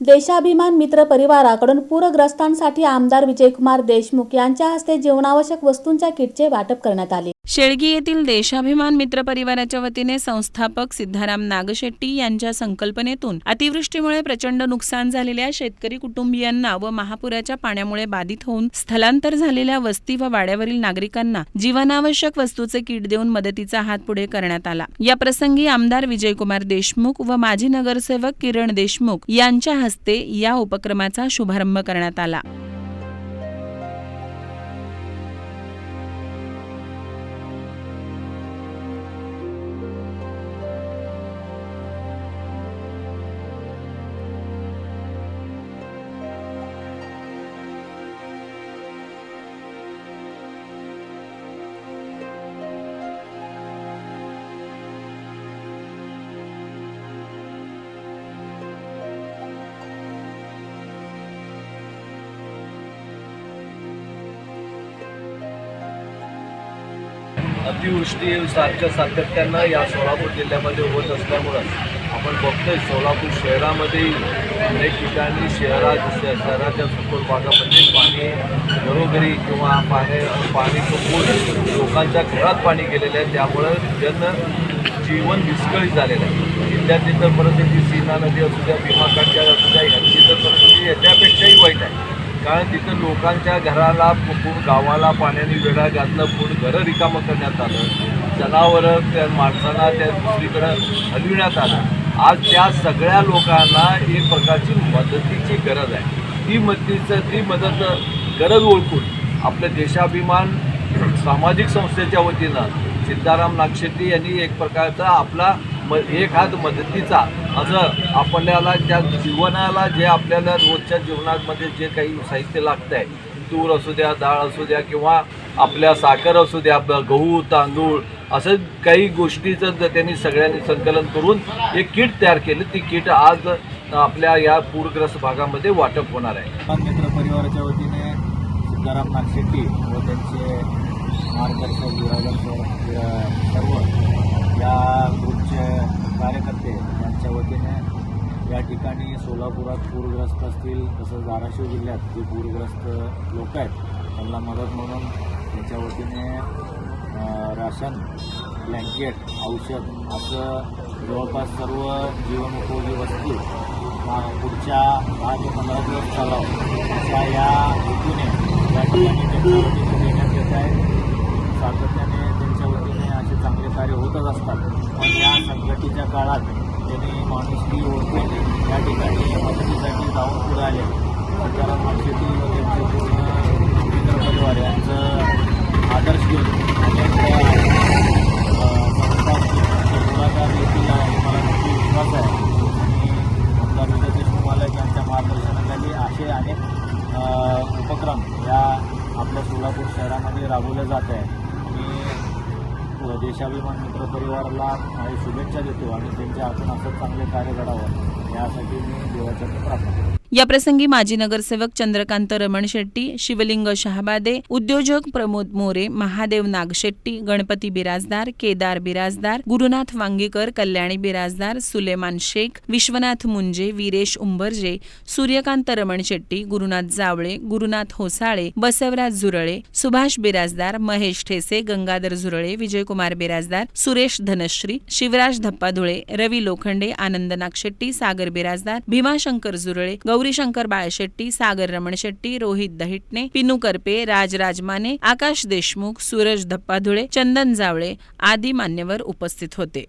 देशाभिमान मित्र परिवाराकडून पूरग्रस्तांसाठी आमदार विजयकुमार देशमुख यांच्या हस्ते जीवनावश्यक वस्तूंच्या किटचे वाटप करण्यात आले. शेळगी येथील देशाभिमान मित्र परिवाराच्या वतीने संस्थापक सिद्धाराम नागशेट्टी यांच्या संकल्पनेतून अतिवृष्टीमुळे प्रचंड नुकसान झालेल्या शेतकरी कुटुंबियांना व महापुराच्या पाण्यामुळे बाधित होऊन स्थलांतर झालेल्या वस्ती व वाड्यावरील नागरिकांना जीवनावश्यक वस्तूचे किट देऊन मदतीचा हात पुढे करण्यात आला. या प्रसंगी आमदार विजयकुमार देशमुख व माजी नगरसेवक किरण देशमुख यांच्या हस्ते या उपक्रमाचा शुभारंभ करण्यात आला. अतिवृष्टी सारख्या सातत्यानं या सोलापूर जिल्ह्यामध्ये होत असल्यामुळं आपण बघतोय सोलापूर शहरामध्ये अनेक ठिकाणी शहरात शहराच्या सखोल भागामध्ये पाणी घरोघरी किंवा पाणी पाणी चुकून लोकांच्या घरात पाणी गेलेलं आहे. त्यामुळं जन जीवन विस्कळीत झालेलं आहे. जिल्ह्यातली तर परिस्थिती सीना नदी असू द्या भीमाकाठच्या असू द्या यांची तर परिस्थिती याच्यापेक्षाही वाईट आहे. कारण तिथं लोकांच्या घराला पूर्ण गावाला पाण्याने वेढा घातलं पूर्ण घरं रिकामं करण्यात आलं. जनावरं त्या माणसांना त्या दुसरीकडं हलविण्यात आलं. आज त्या सगळ्या लोकांना एक प्रकारची मदतीची गरज आहे. ती मदतीचं ती मदत गरज ओळखून आपलं देशाभिमान सामाजिक संस्थेच्या वतीनं सिद्धाराम नागशेट्टी यांनी एक प्रकारचा आपला म एक हात मदतीचा. असं आपल्याला त्या जीवनाला जे आपल्याला रोजच्या जीवनामध्ये जे काही साहित्य लागतं आहे तूर असू द्या डाळ असू द्या किंवा आपल्या साखर असू द्या गहू तांदूळ असं काही गोष्टीचं जर त्यांनी सगळ्यांनी संकलन करून एक किट तयार केलं ती किट आज आपल्या या पूरग्रस्त भागामध्ये वाटप होणार आहे. मित्र परिवाराच्या वतीने सिद्धाराम नागशेट्टी व त्यांचे मार्गदर्शक विराजन सर्व या ग्रुपचे कार्यकर्ते यांच्या वतीने या ठिकाणी सोलापुरात पूरग्रस्त असतील तसंच धाराशिव जिल्ह्यात जे पूरग्रस्त लोक आहेत त्यांना मदत म्हणून त्यांच्या वतीने राशन ब्लँकेट औषध असं जवळपास सर्व जीवनोपयोगी वस्तू पुढच्या दहा ते पंधरा दिवस चालाव अशा या हेतूने या ठिकाणी त्यांच्या देण्यात येत आहे. सातत्याने त्यांच्या वतीने असे चांगले कार्य होतच असतात. पण या संकटीच्या काळात त्यांनी माणुसकी ओळखून या ठिकाणी मदतीसाठी जाऊन पुढे आले. सीताराम शेट्टी व त्यांचे पूर्ण परिवार यांचं आदर्श घेऊन अनेक अ, संस्थांचे पुढाकार येतील आहे. मला नक्की विश्वास आहे. आणि आमदार विजय देशमुख मालक यांच्या मार्गदर्शनाखाली असे अनेक उपक्रम या आपल्या सोलापूर शहरामध्ये राबवले जात आहे देशाभिमान मित्र परिवाराला शुभेच्छा देतो आणि त्यांच्या हातून असंच चांगले कार्य घडावं. यासाठी मी देवाच्या प्रार्थना करतो. याप्रसंगी माजी नगरसेवक चंद्रकांत रमण शेट्टी शिवलिंग शहाबादे उद्योजक प्रमोद मोरे महादेव नागशेट्टी गणपती बिराजदार केदार बिराजदार गुरुनाथ वांगीकर कल्याणी बिराजदार सुलेमान शेख विश्वनाथ मुंजे वीरेश उंबरजे सूर्यकांत रमण शेट्टी गुरुनाथ जावळे गुरुनाथ होसाळे बसवराज झुरळे सुभाष बिराजदार महेश ठेसे गंगाधर झुरळे विजयकुमार बिराजदार सुरेश धनश्री शिवराज धप्पा धुळे रवी लोखंडे आनंद नागशेट्टी सागर बिराजदार भीमाशंकर झुरळे गौरीशंकर बाळशेट्टी सागर रमण शेट्टी रोहित दहिटणे पिनू करपे राज राजमाने आकाश देशमुख सूरज धप्पाधुळे चंदन जावळे आदी मान्यवर उपस्थित होते.